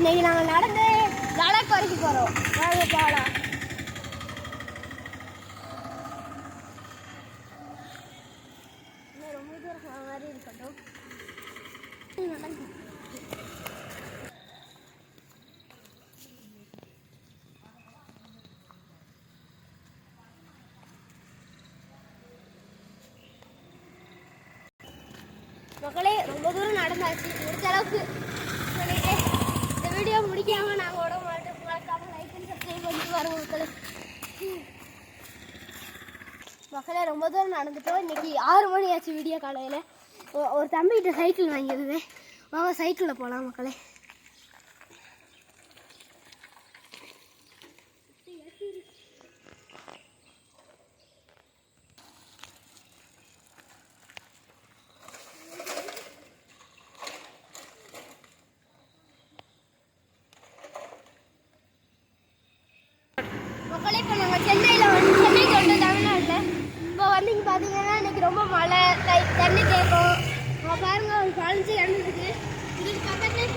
இன்னைக்கு நாங்கள் நடந்து லடாக் வரைக்கும் போகிறோம் வாங்க போகலாம் ரொம்ப தூரம் மாதிரி இருக்கட்டும். மக்களே ரொம்ப தூரம் நடந்தாச்சு. முடிஞ்ச அளவுக்கு பிடிக்காம நாங்கள் விட மாட்டோம் மறக்காம லைக் அண்ட் சப்ஸ்கிரைப் பண்ணிட்டு வரோம் மக்களே. மக்களே ரொம்ப தூரம் நடந்துட்டோம். இன்னைக்கு ஆறு மணி ஆச்சு வீடியோ காலையில். ஒரு தம்பிகிட்ட சைக்கிள் வாங்கியிருந்தேன். வாங்க சைக்கிளில் போகலாம் மக்களே. மக்களே இப்போ நாங்கள் சென்னையில் வந்து சென்னைக்கு வந்து தமிழ்நாட்டில் இப்போ வந்து இங்கே பார்த்தீங்கன்னா இன்னைக்கு ரொம்ப மழை தண்ணி தேக்கம். பாருங்கள் பாருங்க ஒரு பதினஞ்சு இடம் இதுக்கு பக்கத்துலேயே